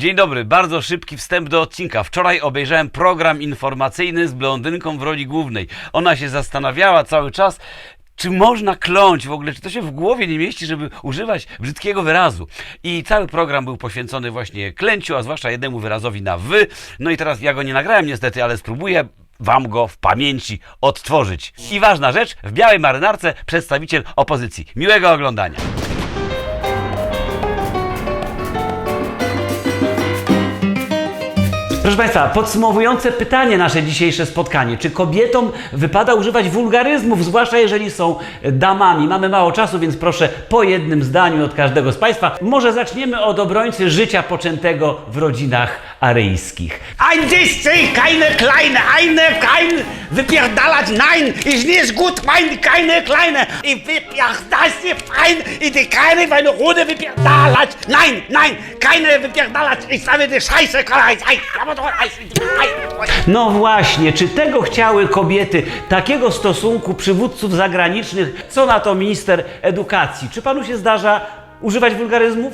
Dzień dobry, bardzo szybki wstęp do odcinka. Wczoraj obejrzałem program informacyjny z blondynką w roli głównej. Ona się zastanawiała cały czas, czy można kląć w ogóle, czy to się w głowie nie mieści, żeby używać brzydkiego wyrazu. I cały program był poświęcony właśnie klęciu, a zwłaszcza jednemu wyrazowi na wy. No i teraz ja go nie nagrałem niestety, ale spróbuję wam go w pamięci odtworzyć. I ważna rzecz, w białej marynarce przedstawiciel opozycji. Miłego oglądania. Proszę Państwa, podsumowujące pytanie nasze dzisiejsze spotkanie. Czy kobietom wypada używać wulgaryzmów, zwłaszcza jeżeli są damami? Mamy mało czasu, więc proszę po jednym zdaniu od każdego z Państwa. Może zaczniemy od obrońcy życia poczętego w rodzinach aryjskich. Ein Discy, keine kleine, eine kein wypierdalać, nein, ich nicht gut mein, keine kleine, ich wypierdalać się fein, i die keine meine Runde wypierdalać, nein, nein, keine wypierdalać, ich sage die Scheiße. No właśnie, czy tego chciały kobiety, takiego stosunku przywódców zagranicznych? Co na to minister edukacji? Czy panu się zdarza używać wulgaryzmów?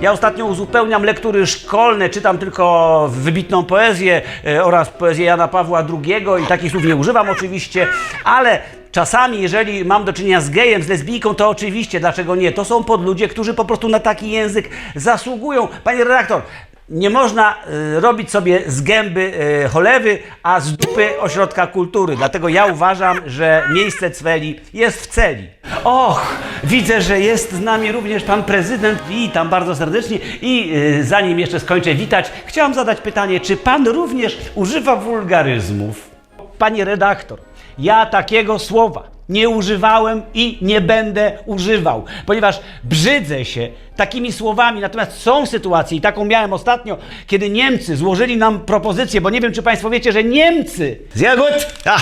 Ja ostatnio uzupełniam lektury szkolne, czytam tylko wybitną poezję e, oraz poezję Jana Pawła II i takich słów nie używam oczywiście, ale czasami, jeżeli mam do czynienia z gejem, z lesbijką, to oczywiście, dlaczego nie? To są podludzie, którzy po prostu na taki język zasługują. Panie redaktor, nie można y, robić sobie z gęby y, cholewy, a z dupy ośrodka kultury. Dlatego ja uważam, że miejsce cweli jest w celi. Och, widzę, że jest z nami również pan prezydent. Witam bardzo serdecznie. I y, zanim jeszcze skończę witać, chciałam zadać pytanie, czy pan również używa wulgaryzmów? Panie redaktor, ja takiego słowa nie używałem i nie będę używał, ponieważ brzydzę się takimi słowami. Natomiast są sytuacje, i taką miałem ostatnio, kiedy Niemcy złożyli nam propozycję, bo nie wiem, czy Państwo wiecie, że Niemcy, ja,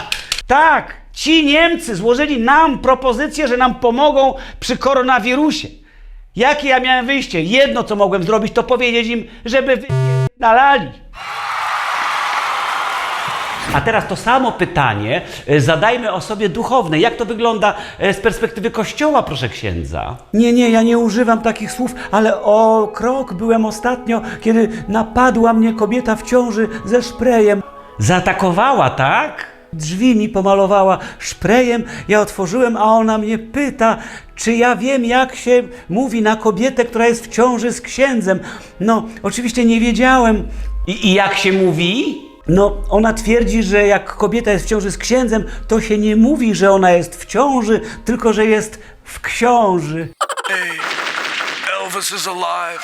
tak, ci Niemcy złożyli nam propozycję, że nam pomogą przy koronawirusie. Jakie ja miałem wyjście? Jedno, co mogłem zrobić, to powiedzieć im, żeby wypierdalali. A teraz to samo pytanie e, zadajmy osobie duchownej. Jak to wygląda e, z perspektywy Kościoła, proszę księdza? Nie, nie, ja nie używam takich słów, ale o krok byłem ostatnio, kiedy napadła mnie kobieta w ciąży ze szprejem. Zaatakowała, tak? Drzwi mi pomalowała szprejem, ja otworzyłem, a ona mnie pyta, czy ja wiem, jak się mówi na kobietę, która jest w ciąży z księdzem. No, oczywiście nie wiedziałem. I, i jak się mówi? No, ona twierdzi, że jak kobieta jest w ciąży z księdzem, to się nie mówi, że ona jest w ciąży, tylko że jest w książy. Elvis is alive.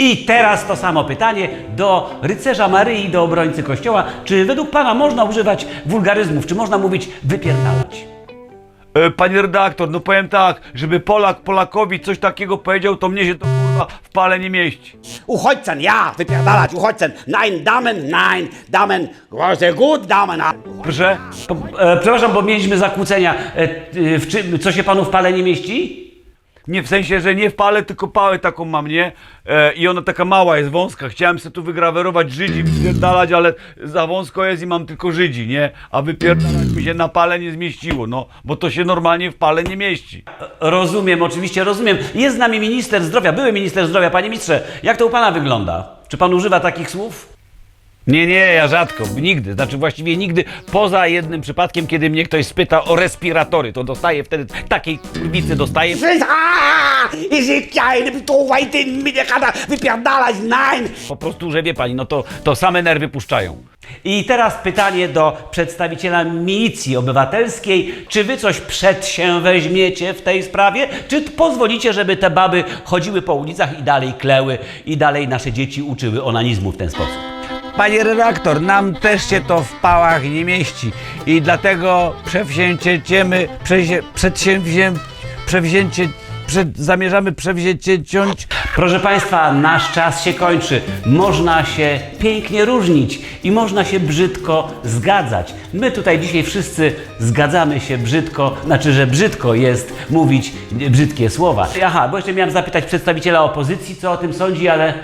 I teraz to samo pytanie do rycerza Maryi, do obrońcy Kościoła. Czy według Pana można używać wulgaryzmów? Czy można mówić wypierdalać? E, Panie redaktor, no powiem tak, żeby Polak Polakowi coś takiego powiedział, to mnie się to kurwa w pale nie mieści. uchodźcen, ja, wypierdalać, uchodźcen, nein, Damen, nein, Damen, sehr gut, Damen, Proszę? Po, e, przepraszam, bo mieliśmy zakłócenia. E, e, w czym, co się Panu w pale nie mieści? Nie w sensie, że nie w pale, tylko pałę taką mam, nie? E, I ona taka mała jest, wąska. Chciałem sobie tu wygrawerować Żydzi, wypierdalać, ale za wąsko jest i mam tylko Żydzi, nie? A wypierdalać mi się na pale nie zmieściło, no. Bo to się normalnie w pale nie mieści. Rozumiem, oczywiście rozumiem. Jest z nami minister zdrowia, były minister zdrowia. Panie ministrze, jak to u Pana wygląda? Czy Pan używa takich słów? Nie, nie, ja rzadko, nigdy, znaczy właściwie nigdy, poza jednym przypadkiem, kiedy mnie ktoś spyta o respiratory, to dostaję wtedy takiej kurwicy, dostaję. Ich keine Betrunkenheit mit der Karte, wypierdalać, nein, Po prostu, że wie pani, no to, to same nerwy puszczają. I teraz pytanie do przedstawiciela milicji obywatelskiej. Czy wy coś przed się weźmiecie w tej sprawie? Czy pozwolicie, żeby te baby chodziły po ulicach i dalej kleły i dalej nasze dzieci uczyły onanizmu w ten sposób? Panie redaktor, nam też się to w pałach nie mieści i dlatego przewzięciemy, przezie, przedsięwzię, przewzięcie, przed, zamierzamy przewzięcie ciąć Proszę Państwa, nasz czas się kończy. Można się pięknie różnić i można się brzydko zgadzać. My tutaj dzisiaj wszyscy zgadzamy się brzydko, znaczy, że brzydko jest mówić brzydkie słowa. Aha, bo jeszcze miałem zapytać przedstawiciela opozycji, co o tym sądzi, ale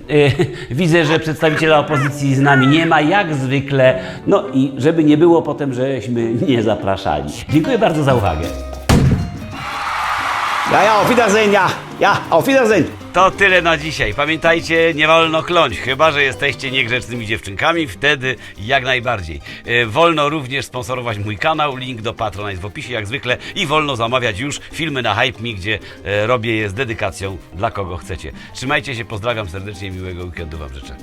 widzę, że przedstawiciela opozycji z nami nie ma, jak zwykle. No i żeby nie było potem, żeśmy nie zapraszali. Dziękuję bardzo za uwagę. Ja, ja, auf Wiedersehen, ja. Ja, auf Wiedersehen. To tyle na dzisiaj. Pamiętajcie, nie wolno kląć, chyba że jesteście niegrzecznymi dziewczynkami, wtedy jak najbardziej. E, Wolno również sponsorować mój kanał, link do Patrona jest w opisie jak zwykle i wolno zamawiać już filmy na Hype Me, gdzie e, robię je z dedykacją dla kogo chcecie. Trzymajcie się, pozdrawiam serdecznie, miłego weekendu Wam życzę.